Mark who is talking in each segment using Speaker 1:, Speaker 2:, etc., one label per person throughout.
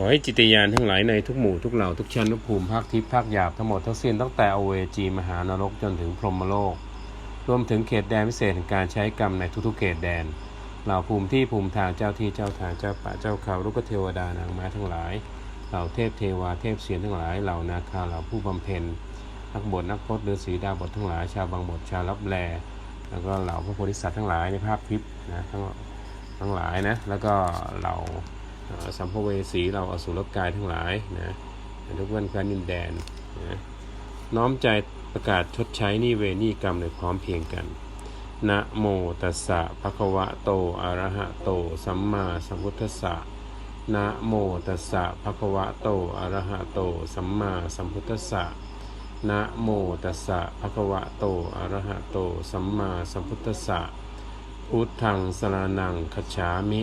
Speaker 1: ขอให้จิตยานทั้งหลายในทุกหมู่ทุกเหล่าทุกชั้นทุกภูมิภาคทิพย์ภาคหยาบทั้งหมดทั้งสิ้นตั้งแต่อเวจีมหานรกจนถึงพรหมโลก รวมถึงเขตแดนพิเศษแห่งการใช้กรรมในทุกๆเขตแดน เหล่าภูมิที่ภูมิทางเจ้าที่เจ้าทางเจ้าป่าเจ้าเขาลูกเทวดานางม้ทั้งหลาย เหล่าเทพเทวาเทพเสียนทั้งหลาย เหล่านาคาเหล่าผู้บำเพ็ญนักบวชนักพจน์ฤาษีดาบททั้งหลาย ชาวบางบทชาวรับแลแล้วก็เหล่าพระโพธิสัตว์ทั้งหลายในภาพทิพย์นะทั้งทั้งหลายนะแล้วก็เหล่า สัมภเวสีเราอสุรกายทั้งหลายนะทุกวันการดินแดนนะน้อมใจประกาศชดใช้นี่เวนี่กรรมในพร้อมเพียงกันนะโมตัสสะภะคะวะโตอะระหะโต สัมมาสัมพุทธัสสะนะโมตัสสะภะคะวะโตอะระหะโต สัมมาสัมพุทธัสสะนะโมตัสสะภะคะวะโตอะระหะโต สัมมาสัมพุทธัสสะพุทธังสรณังคัจฉามิ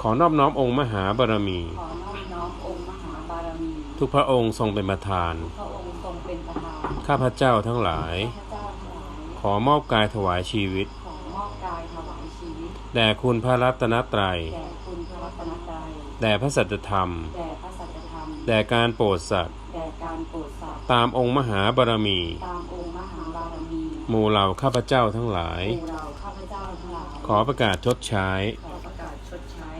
Speaker 1: ขอนอบน้อมองค์มหาบารมี
Speaker 2: ขอนอบน้อมองค์มหาบารมี
Speaker 1: ทุกพระองค์ทรงเป็นประธาน
Speaker 2: พระองค์ทรงเป็นประธาน
Speaker 1: ข้าพเจ้าทั้งหลาย
Speaker 2: พระเจ้าทั้งหลาย
Speaker 1: ขอมอบกายถวายชีวิต
Speaker 2: ขอมอบกายถวายชีวิต
Speaker 1: แด่คุณพระรัตนตรัย
Speaker 2: แด่คุณพระรัตนตรัย
Speaker 1: แด่พระสัจธรรม
Speaker 2: แด่พระสัจธรรม
Speaker 1: แด่การโปรดสัตว์
Speaker 2: แด่การโปรดสัตว์
Speaker 1: ตามองค์มหาบารมี
Speaker 2: ตามองค์มหาบารมี
Speaker 1: หมู่เหล่าข้าพเจ้าทั้งหลาย
Speaker 2: หมู่เราข้าพเจ้าทั้งหลาย
Speaker 1: ขอประกาศชดใช้
Speaker 2: ข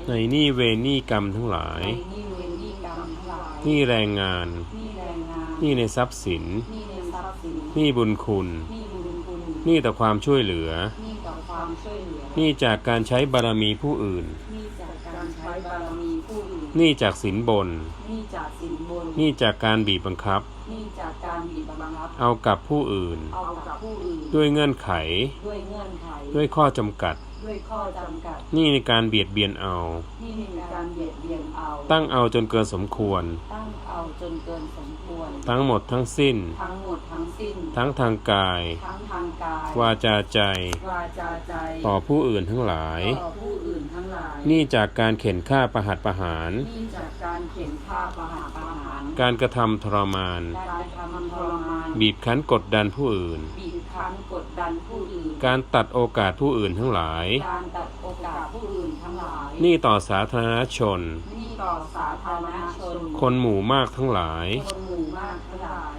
Speaker 2: ใช้
Speaker 1: ในหนี้เวรหนี้กรรมทั้งหลาย
Speaker 2: ในหนี้เวรหนี้กรรมทั้งหลาย
Speaker 1: หนี้แรงงาน
Speaker 2: หนี้แรงงาน
Speaker 1: หนี้ในทรัพย์สิน
Speaker 2: หนี้ในทรัพย์สิน
Speaker 1: หนี้บุญคุณ
Speaker 2: หนี้บุญคุณ
Speaker 1: หนี้ต่อความช่วยเหลือ
Speaker 2: หนี้ต่อความช่วยเหลือ
Speaker 1: หนี้จากการใช้บารมีผู้อื่น
Speaker 2: หนี้จากการใช้บารมีผู้อื่น
Speaker 1: หนี้จากสินบน
Speaker 2: หนี้จากสินบน
Speaker 1: หนี้จากการบีบบังคับ
Speaker 2: หนี้จากการบีบบังคับ
Speaker 1: เอากับผู้อื่น
Speaker 2: เอากับผู้อื่น
Speaker 1: ด้วยเงื่อนไข
Speaker 2: ด้วยเงื่อนไข
Speaker 1: ด้วยข้อจำกัด
Speaker 2: ด้วยข้อจำกัด
Speaker 1: หนี้ในการเบียดเบียนเอา
Speaker 2: ที่มีการเบียดเบียนเอา
Speaker 1: ตั้งเอาจนเกินสมควร
Speaker 2: ตั้งเอาจนเกินสมควร
Speaker 1: ทั้งหมดทั้งสิ้น
Speaker 2: ทั้งหมดทั้งสิ้น
Speaker 1: ทั้งทางกาย
Speaker 2: ทั้งทางกาย
Speaker 1: วาจาใจ
Speaker 2: วาจาใจ
Speaker 1: ต่อผู้อื่นทั้งหลาย
Speaker 2: ต่อผู้อื่นทั้งหลาย
Speaker 1: หนี้จากการเข็นฆ่าประหัตประหาร
Speaker 2: หนี้จากการเข็นฆ่าประหารประหาร
Speaker 1: การกระทำทรมาน
Speaker 2: การทำทรมาน
Speaker 1: บีบคั้นกดดันผู้อื่น
Speaker 2: บีบคั้นกดดันผู้อื่น
Speaker 1: การตัดโอกาสผู้อื่นทั้งหลาย
Speaker 2: การตัดโอกาสผู้อื่นทั้งหลาย
Speaker 1: หนี้ต่อสาธารณชน
Speaker 2: หนี่ต่อสาธารณชน
Speaker 1: คนหมู่มากทั้งหลาย
Speaker 2: คนหมู่มากทั้งหลาย
Speaker 1: ห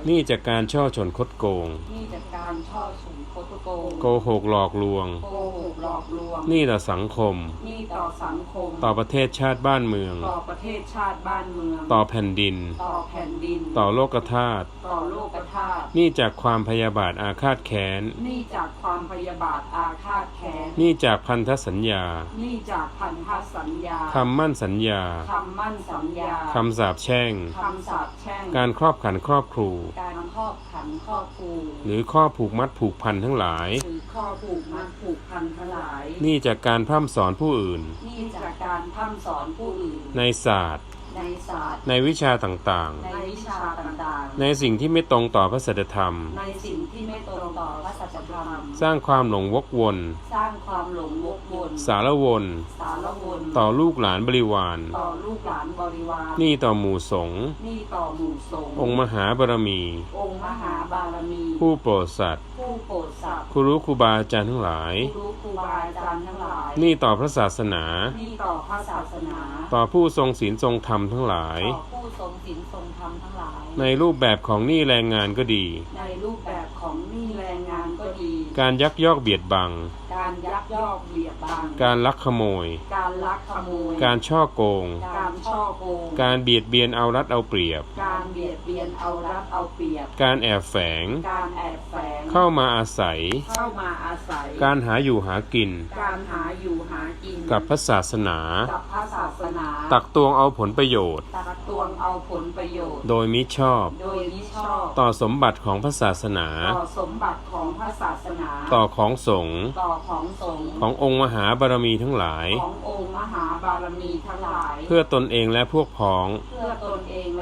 Speaker 1: นี้จากการช่อชนคดโกง
Speaker 2: หนี่จากการช่อฉนคดโกง
Speaker 1: โกหกหลอกลวง
Speaker 2: โกหกหลอกลวง
Speaker 1: หนี้ต่อสังคม
Speaker 2: หนี่ต่อสังคม
Speaker 1: ต่อประเทศชาติบ้านเมือง
Speaker 2: ต่อประเทศชาติบ้านเมือง
Speaker 1: ต่อแผ่นดิน
Speaker 2: ต่อแผ่นดิน
Speaker 1: ต่อโลกธาตุ
Speaker 2: ต่อโลกธาตุ
Speaker 1: หนี้จากความพยาบาทอาฆาตแค้น
Speaker 2: หนี่จากความพยาบาทอาฆาตแค้น
Speaker 1: หนี้จากพันธสัญญา
Speaker 2: หนี่จากพันธสัญญา
Speaker 1: คำมั่นสัญญา
Speaker 2: คำมั่นสัญญา
Speaker 1: คำสาปแช่ง
Speaker 2: คำสาปแช่ง
Speaker 1: การครอบขันครอบครู
Speaker 2: การครอบขันครอบครู
Speaker 1: หรือข้อผูกมัดผูกพันทั้งหลาย
Speaker 2: หรือข้อผูกมัดผูกพันทั้งหลาย
Speaker 1: หนี้จากการพร่ำสอนผู้อื่น
Speaker 2: นี่จากการพร่ำสอนผู้อื่น
Speaker 1: ในศาสตร์
Speaker 2: ในศาสตร์
Speaker 1: ในวิชาต่าง
Speaker 2: ในวิชาต่าง
Speaker 1: ๆในสิ่งที่ไม่ตรงต่อพระสัจธรรม
Speaker 2: ๆ ในสิ่งที่ไม่ตรงต่อพระสัจธรรม
Speaker 1: สร้างความหลงวกวน
Speaker 2: สร้างความหลงวกวน
Speaker 1: สารวน
Speaker 2: สารวน
Speaker 1: ต่อลูกหลานบริวาร
Speaker 2: ต่อลูกหลานบริวาร
Speaker 1: หนี้ต่อหมู่สงฆ์
Speaker 2: นี่ต่อหมู่สงฆ์
Speaker 1: องค์มหาบารมี
Speaker 2: องค์มหาบารมี
Speaker 1: ผู้โปรดสัตว์
Speaker 2: ผู้โปรดสัตว์
Speaker 1: ครูรู้ครูบาอาจารย์ทั้งหลาย
Speaker 2: ผู้รู้ครูบาอาจารย์ทั้งหลาย
Speaker 1: หนี้ต่อพระศาสนา
Speaker 2: นี่ต่อพระศาสนา
Speaker 1: ต่อผู้ทรงศีลทรงธรรมทั้งหลาย
Speaker 2: ต่อผู้ทรงศีลทรงธรรมทั้งหลาย
Speaker 1: ในรูปแบบของหนี้แรงงานก็ดี
Speaker 2: ในรูปแบบของหนี้แรงงานก็ดี
Speaker 1: การยักยอกเบียดบัง
Speaker 2: การยักยอกเบียด บัง
Speaker 1: การลักขโมย
Speaker 2: การลักขโมย
Speaker 1: การช่อโกง
Speaker 2: การช่อโกง
Speaker 1: การเบียดเบียนเอารัดเอาเปรียบ
Speaker 2: การเบียดเบียนเอารัดเอาเปรียบ
Speaker 1: การแอบแฝง
Speaker 2: การแอบแฝง
Speaker 1: เข้ามาอาศัย
Speaker 2: เข้ามาอาศัย
Speaker 1: การหาอยู่หากิน
Speaker 2: การหาอยู่หากิน
Speaker 1: กับพระศาสนา
Speaker 2: กับพระศาสนา
Speaker 1: ตักตวงเอาผลประโยชน์
Speaker 2: ตักตวงเอาผลประโยชน์
Speaker 1: โดยมิชอบ
Speaker 2: โดยมิชอบ
Speaker 1: ต่อสมบัติของพระศาสนา
Speaker 2: ต่อสมบัติของพระศาสนา
Speaker 1: ต่อของสงฆ์
Speaker 2: ต่อของสงฆ์
Speaker 1: ขององค์มหาบารมีทั้งหลาย
Speaker 2: ขององค์มหาบบารมีทั้งหลาย
Speaker 1: เพื่อตนเองและพวกพ้อง
Speaker 2: เพื่อตนเอง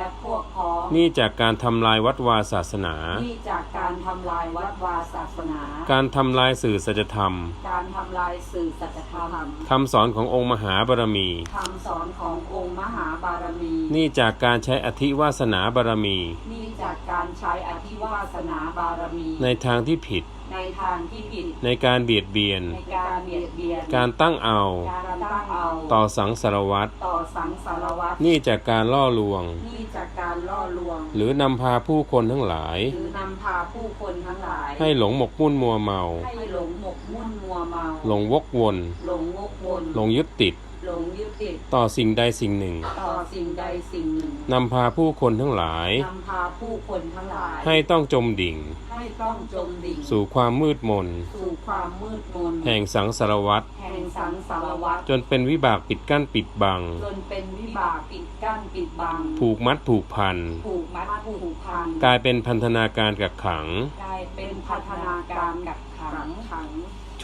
Speaker 2: และพวกพ้อง
Speaker 1: นี่จากการทำลายวัดวาศาสนา
Speaker 2: นี่จากการทำลายวัดวาศาสนา
Speaker 1: การทำลายสื่อสัจธรรม
Speaker 2: การทำลายสื่อสัจธรรม
Speaker 1: คำสอนขององค์มหาบารมี
Speaker 2: คำสอนขององค์มหาบารมี
Speaker 1: นี่จากการใช้อธิวาสนาบารมี
Speaker 2: นี่จากการใช้อธิวาสนาบารมี
Speaker 1: ในทางที่ผิด
Speaker 2: ในทางที่ผิด
Speaker 1: ในการเบียดเบียน
Speaker 2: ในการเบียดเบียน
Speaker 1: การตั้งเอา
Speaker 2: การตั้งเอา
Speaker 1: ต่อสังสารวัตร
Speaker 2: ต่อสังสารวัตร
Speaker 1: นี่จากการล่อลวง
Speaker 2: นี่จากการล่อลวง
Speaker 1: หรือนำพาผู้คนทั้งหลาย
Speaker 2: หรือนำพาผู้คนทั้งหลาย
Speaker 1: ให้หลงหมกมุ่นมัวเมา
Speaker 2: ให้หลงหมกมุ่นมัวเมา
Speaker 1: หลงวกวน
Speaker 2: หลงงกวน
Speaker 1: หลงยึดติด
Speaker 2: หลงยึดติด
Speaker 1: ต่อสิ่งใดสิ่งหนึ่ง
Speaker 2: ต่อสิ่งใดสิ่งหนึ่ง
Speaker 1: นำพาผู้คนทั้งหลาย
Speaker 2: นำพาผู้คนทั้งหลาย
Speaker 1: ให้ต้องจมดิ่ง
Speaker 2: ให้ ต้องจมดิ่ง
Speaker 1: สู่ความมืดมน
Speaker 2: สู่ความมืดมน
Speaker 1: แห่งสังสารวัตร
Speaker 2: แห่งสังสารวัฏ
Speaker 1: จนเป็นวิบากปิดกั้นปิดบัง
Speaker 2: จนเป็นวิบากปิดกั้นปิดบัง
Speaker 1: ผูกมัดผูกพัน
Speaker 2: ผูกมัดผูกพัน
Speaker 1: กลายเป็นพันธนาการกักขัง
Speaker 2: กลายเป็นพัฒนาการกักขังขัง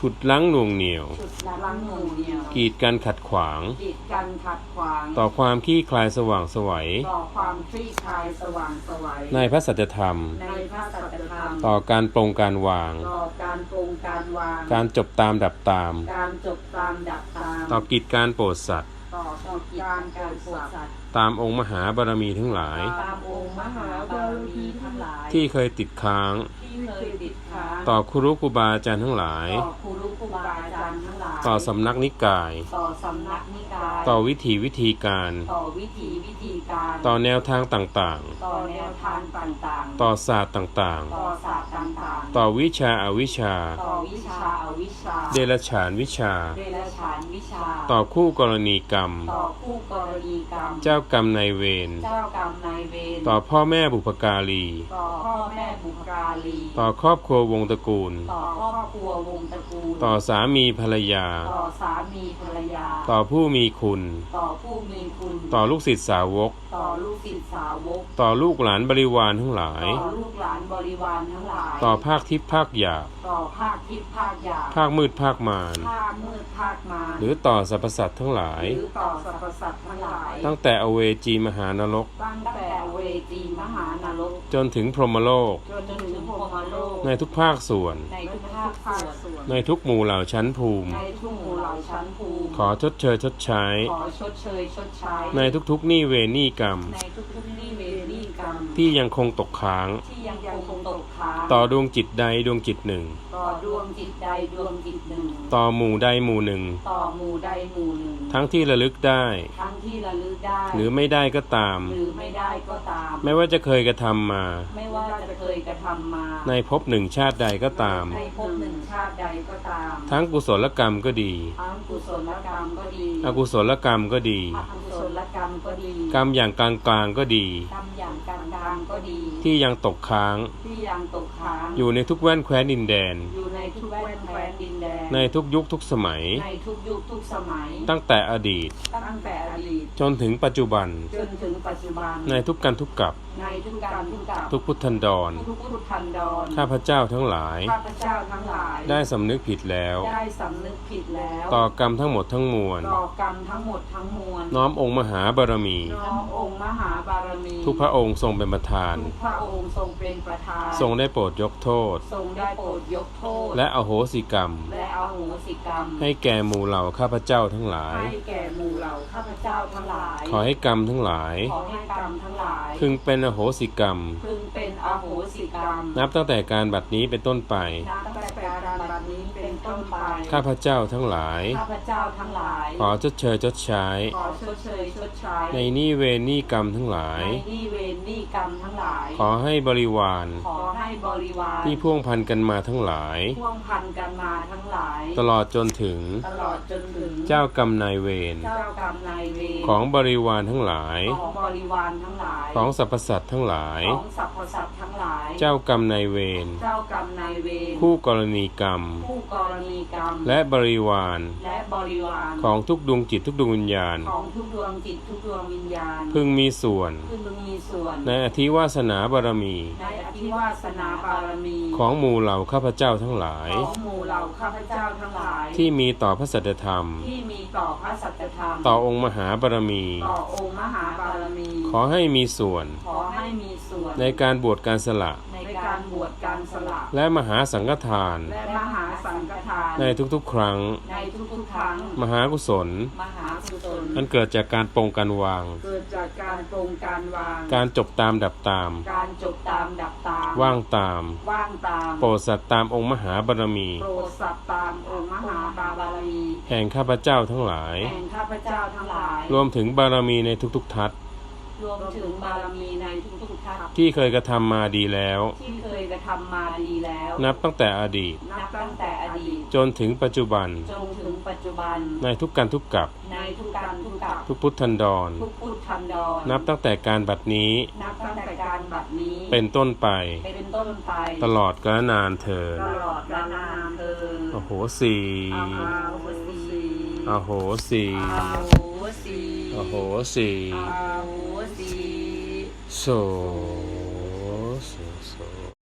Speaker 1: ฉุดลั้งหน่วงเหนียว
Speaker 2: ชุดลังหน่วงเหนียว
Speaker 1: กีดกันขัดขวาง
Speaker 2: กีดกันขัดขวาง
Speaker 1: ต่อความขี้คลายสว่างไสวัย
Speaker 2: ต่อความคลี่คลายสว่างไสวัย
Speaker 1: ในพระสัจธรรม
Speaker 2: ในพระสัจธรรม
Speaker 1: ต่อการปรงการวาง
Speaker 2: ต่อการปรงการวาง
Speaker 1: การจบตามดับตาม
Speaker 2: การจบตามดับตาม
Speaker 1: ต่อกิจการโปรดสัตว์
Speaker 2: ต่อการการปวดสัตว์
Speaker 1: ตามองค์มหาบารมีทั้งหลาย
Speaker 2: ตามองค์มหาบารมีทั้งหลาย
Speaker 1: ที่เคยติดค้าง
Speaker 2: ที่เคยติดค้าง
Speaker 1: ต่อครูครูบาอาจารย์ทั้งหลาย
Speaker 2: ต่อครูรุครูบาอาจารย์ทั้งหลาย
Speaker 1: ต่อสำนักนิกาย
Speaker 2: ต่อสำนักนิกาย
Speaker 1: ต่อวิถีวิธีการ
Speaker 2: ต่อวิธีวิธี การ
Speaker 1: ต่อแนวทางต่าง
Speaker 2: ต่อแนวทางต่าง
Speaker 1: ๆต่อศาสตร์ต่าง
Speaker 2: ๆต่อศาสตร์ต่าง
Speaker 1: ๆต่อวิชาอาวิชา
Speaker 2: ๆต่อวิชาอวิชา
Speaker 1: เดลฉานวิชา
Speaker 2: เดรัจฉานวิชา
Speaker 1: ต่อคู่กรณีกรรม
Speaker 2: ต่อคู่กรณีกรรม
Speaker 1: เจ้ากรรมนายเวร
Speaker 2: เจ้ากรรมนายเวร
Speaker 1: ต่อพ่อแม่บุพการี
Speaker 2: ต่อพ่อแม่บุพการี
Speaker 1: ต่อครอบครัววงตระกูล
Speaker 2: ต่อครอบครัววงตระกูล
Speaker 1: ต่อสามีภรรยา
Speaker 2: ต่อสามีภรรยา
Speaker 1: ต่อผู้มีคุณ
Speaker 2: ต่อผู้มีคุณ
Speaker 1: ต่อลูกศิษย์สาวก
Speaker 2: ต่อลูกศิษย์สาวก
Speaker 1: ต่อลูกหลานบริวารทั้งหลาย
Speaker 2: ต่อลูกหลานบริวารทั้งหลาย
Speaker 1: ต่อภาคทิพย์ภาคหยาบ
Speaker 2: ต่อภาคทิพย์ภาคหยาบ
Speaker 1: ภาคมืดภาคมาร
Speaker 2: ภาคมืดภาคมาร
Speaker 1: หรือต่อสรรพสัตว์ทั้งหลาย
Speaker 2: หรือต่อสรรพสัตว์ทั้งหลาย
Speaker 1: ตั้งแต่อเวจีมหานรก
Speaker 2: ตั้งแต่เวจีมหานรก
Speaker 1: จนถึงพรหมโลก
Speaker 2: จนถึงพรหมโลก
Speaker 1: ในทุกภาคส่วน
Speaker 2: ในทุกภาคส่วน
Speaker 1: ในทุกหมู่เหล่าชั้นภูมิ
Speaker 2: ในทุกหมู่เหล่าชั้นภูมิ
Speaker 1: ขอชดเชยชดใช้
Speaker 2: ขอชดเชยชดใช้
Speaker 1: ในทุกๆหนี้เวรหนี้กรรม
Speaker 2: ในทุกๆนิเวรนิกรรม
Speaker 1: ที่ยังคงตกค้าง
Speaker 2: ที่ยังคงตกค้าง
Speaker 1: ต่อดวงจิตใดดวงจิตหนึ่ง
Speaker 2: ต่อดวงจิตใดดวงจิตหนึ่ง
Speaker 1: ต่อหมู่ใดหมู่หนึ่ง
Speaker 2: ต่อหมู่ใดหมู่หนึ่ง
Speaker 1: ทั้งที่ระลึกได้
Speaker 2: ทั้งที่ระลึกได้
Speaker 1: หรือไม่ได้ก็ตาม
Speaker 2: หรือไม่ได้ก็ตาม
Speaker 1: ไม่ว่าจะเคยกระทำมา
Speaker 2: ไม่ว่าจะเคยกระทำมา
Speaker 1: ในภพหนึ่งชาติใดก็ตาม
Speaker 2: ในภพหนึ่งชาติใดก็ตาม
Speaker 1: ทั้งกุศลกรรมก็ดี
Speaker 2: ทั้งกุศลกรรมก็ดี
Speaker 1: อกุศลกรรมก็ดี
Speaker 2: อกุศลกรรมก็ดี
Speaker 1: กรรมอย่างกลางๆก็ดี
Speaker 2: กรรมอย่างกลางๆก็ดี
Speaker 1: ที่ยังตกค้าง
Speaker 2: ที่ยังตกค้าง
Speaker 1: อยู่ในทุกแว่นแคว้นดินแดน
Speaker 2: อยู่ใน ทุกแว่นแคว้นดินแดน
Speaker 1: ในทุกยุคทุกสมัย
Speaker 2: ในทุกยุคทุกสมัย
Speaker 1: ตั้งแต่อดีต
Speaker 2: ตั้งแต่อดีต
Speaker 1: จนถึงปัจจุบัน
Speaker 2: จนถึงปัจจุบัน
Speaker 1: ในทุกการทุกกับ
Speaker 2: ในทุกการทุกกับ
Speaker 1: ทุกพุทธันดร
Speaker 2: ทุกพุทธันดร
Speaker 1: ข้าพเจ้าทั้งหลาย
Speaker 2: ข้าพเจ้าทั้งหลาย
Speaker 1: ได้สำนึกผิดแล้ว
Speaker 2: ได้สำนึกผิดแล้ว
Speaker 1: ต่อกรรมทั้งหมดทั้งมวล
Speaker 2: ต่อกรรมทั้งหมดทั้งมวล
Speaker 1: น้อมองค์มหาบารมี
Speaker 2: น้อมองค์มหาบารมี
Speaker 1: ทุกพระองค์ทรงเป็นประธาน
Speaker 2: ทุกพระองค์ทรงเป็นประธาน
Speaker 1: ทรงได้โปรดยกโทษ
Speaker 2: ทรงได้โปรดยกโทษ
Speaker 1: และอโหสิกรรม
Speaker 2: และเอาโหสิกรรม
Speaker 1: ให้แก่หมู่เหล่าข้าพเจ้าทั้งหลาย
Speaker 2: ให้แก่หมู่เหล่าข้าพเจ้าทั้งหลาย
Speaker 1: ขอให้กรรมทั้งหลาย
Speaker 2: ขอให้กรรมทั้งหลาย
Speaker 1: พึงเป็นอโหสิกรรม
Speaker 2: พึงเป็นอโหสิกรรม
Speaker 1: นับตั้งแต่การบัดนี้เป็นต้นไป
Speaker 2: นับแต่การบัดนี้เป็น ต้นไป
Speaker 1: ข้าพเจ้าทั้งหลาย
Speaker 2: ข้าพเจ้าทั้งหลาย
Speaker 1: ขอชดเชยชดใช้
Speaker 2: ขอชดเชยชดใช้
Speaker 1: ในหนี้เวรหนี้กรรมทั้งหลาย
Speaker 2: ในหนี้เวรหนี้กรรมทั้งหลาย
Speaker 1: ขอให้บริวาร
Speaker 2: ขอให้บริวาร
Speaker 1: ที่พ่วงพันกันมาทั้งหลาย
Speaker 2: พ่วงพันกันมาทั้งหลาย
Speaker 1: ตลอดจนถึง
Speaker 2: ตลอดจนถึง
Speaker 1: เจ้ากรรมนายเวร
Speaker 2: เจ้ากรรมนายเวร
Speaker 1: ของบริวารทั้งหลาย
Speaker 2: ของบริวารทั้งหลาย
Speaker 1: ของสรรพสัตว์ทั้งหลาย
Speaker 2: ของสรรพสัตว์ทั้งหลาย
Speaker 1: เจ้ากรรมนายเวร
Speaker 2: เจ้ากรรมนายเวร
Speaker 1: คู่กรณีกรรม
Speaker 2: ผู้กรณีกรรม
Speaker 1: และบริวาร
Speaker 2: และบริวาร
Speaker 1: ของทุกดวงจิตทุกดวงวิญญาณ
Speaker 2: ของทุกดวงจิตทุกดวงวิญญาณ
Speaker 1: พึงมีส่วน
Speaker 2: พึงมีส่วน
Speaker 1: ในอธิวาสนาบารมี
Speaker 2: ในอธิวาสนาบารมี
Speaker 1: ของหมู่เหล่าข้าพเจ้าทั้งหลาย
Speaker 2: ของหมู่เหล่าข้าพเจ้าทั้งหลาย
Speaker 1: ที่มีต่อพระสัจธรรม
Speaker 2: ที่มีต่อพระสัจธรรม
Speaker 1: ต่อองค์มหาบารมี
Speaker 2: ต่อองค์มหาบารมี
Speaker 1: ขอให้มีส่วน
Speaker 2: ขอให้มี ส่วน
Speaker 1: ในการบวชการสละ
Speaker 2: ในการบวชการสละ
Speaker 1: และมหาสังฆทาน
Speaker 2: และมหาสังฆทาน
Speaker 1: ในทุกๆ ครั้ง
Speaker 2: ในทุกๆ ครั้ง
Speaker 1: มหากุศล
Speaker 2: มหากุศล
Speaker 1: อันเกิดจากการปรงการวาง
Speaker 2: เกิดจากการปรงการวาง
Speaker 1: การจบตามดับตาม
Speaker 2: การจบตามดับตาม
Speaker 1: ว่างตาม
Speaker 2: ว่างตาม
Speaker 1: โปรดสัตว์ตามองค์มหาบารมี
Speaker 2: โปรดสัตว์ตามองค์มหาบารมี
Speaker 1: แห่งข้าพเจ้าทั้งหลาย
Speaker 2: แห่งข้าพเจ้าทั้งหลาย
Speaker 1: รวมถึงบารมีในทุกๆ ทัศ
Speaker 2: รวมถึงบารมีในทุกๆ ทัศ
Speaker 1: ที่เคยกระทำมาดีแล้ว
Speaker 2: ที่เคยกระทำมาดีแล้ว
Speaker 1: นับตั้งแต่อดีต
Speaker 2: นับตั้งแต่อดีต
Speaker 1: จนถึงปัจจุบัน
Speaker 2: จนถึงปัจจุบัน
Speaker 1: ในทุกการทุกกับ
Speaker 2: ในทุกการทุกกับ
Speaker 1: ทุกพุทธันดร
Speaker 2: ทุกพุทธันดร
Speaker 1: นับตั้งแต่การบัดนี้
Speaker 2: นับตั้งแต่การบัดนี้
Speaker 1: เป็นต้นไป
Speaker 2: เป็นต้นไป
Speaker 1: ตลอดกาลนานเถิด
Speaker 2: ตลอดกาลนานเธอ
Speaker 1: โอ้โหสี
Speaker 2: อาโหสี
Speaker 1: โอ้โหสี
Speaker 2: อาโหสี
Speaker 1: โ